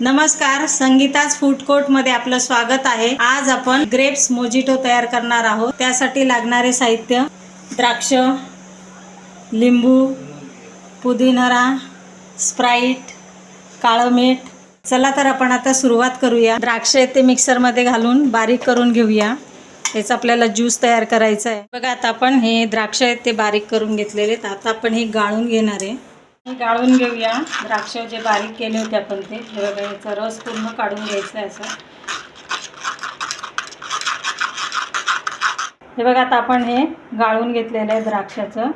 नमस्कार संगीताज फूड कोर्टमध्ये आपलं स्वागत आहे. आज आपण ग्रेप्स मोजिटो तयार करणार आहोत. त्यासाठी लागणारे साहित्य द्राक्ष लिंबू पुदिनरा स्प्राईट काळं मीठ. चला तर आपण आता सुरुवात करूया. द्राक्ष ते मिक्सरमध्ये घालून बारीक करून घेऊया. याचा आपल्याला ज्यूस तयार करायचा आहे बघा आता आपण हे द्राक्ष आहेत ते बारीक करून घेतलेले आहेत. आता आपण हे गाळून घेणार आहे. गाळून घेऊया. द्राक्ष जे बारीक केले होते आपण ते बघा याचा रस पूर्ण काढून घ्यायचा आहे असं. हे बघा आता आपण हे गाळून घेतलेलं आहे द्राक्षाचं.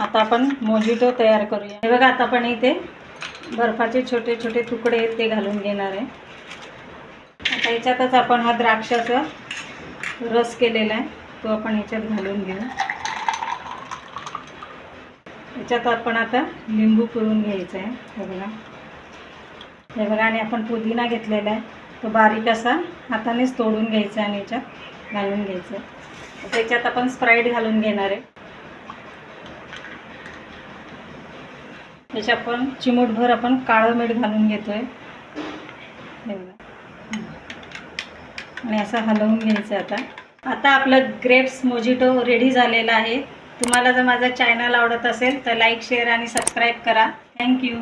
आता आपण मोजिटो तयार करूया. हे बघा आता आपण इथे बर्फाचे छोटे छोटे तुकडे आहेत ते घालून घेणार आहे. आता याच्यातच आपण हा द्राक्षाचा रस केलेला आहे तो आपण याच्यात घालून घेऊ. याच्यात आपण आता लिंबू पिळून घ्यायचा आहे. हे बघा. हे बघा आणि आपण पुदिना घेतलेला आहे. तो बारीक असा हातानेच तोडून घ्यायचा आणि याच्यात घालून घ्यायचं आहे. याच्यात आपण स्प्राईट घालून घेणार आहे. याच्यात आपण चिमूटभर आपण काळं मीठ घालून घेतोय. हे बघा. आणि असं हलवून घ्यायचं आता. आता आपलं ग्रेप्स मोजिटो रेडी झालेला आहे. तुम्हाला जर माझा चॅनल आवडत असेल तर लाईक शेअर आणि सबस्क्राईब करा. Thank you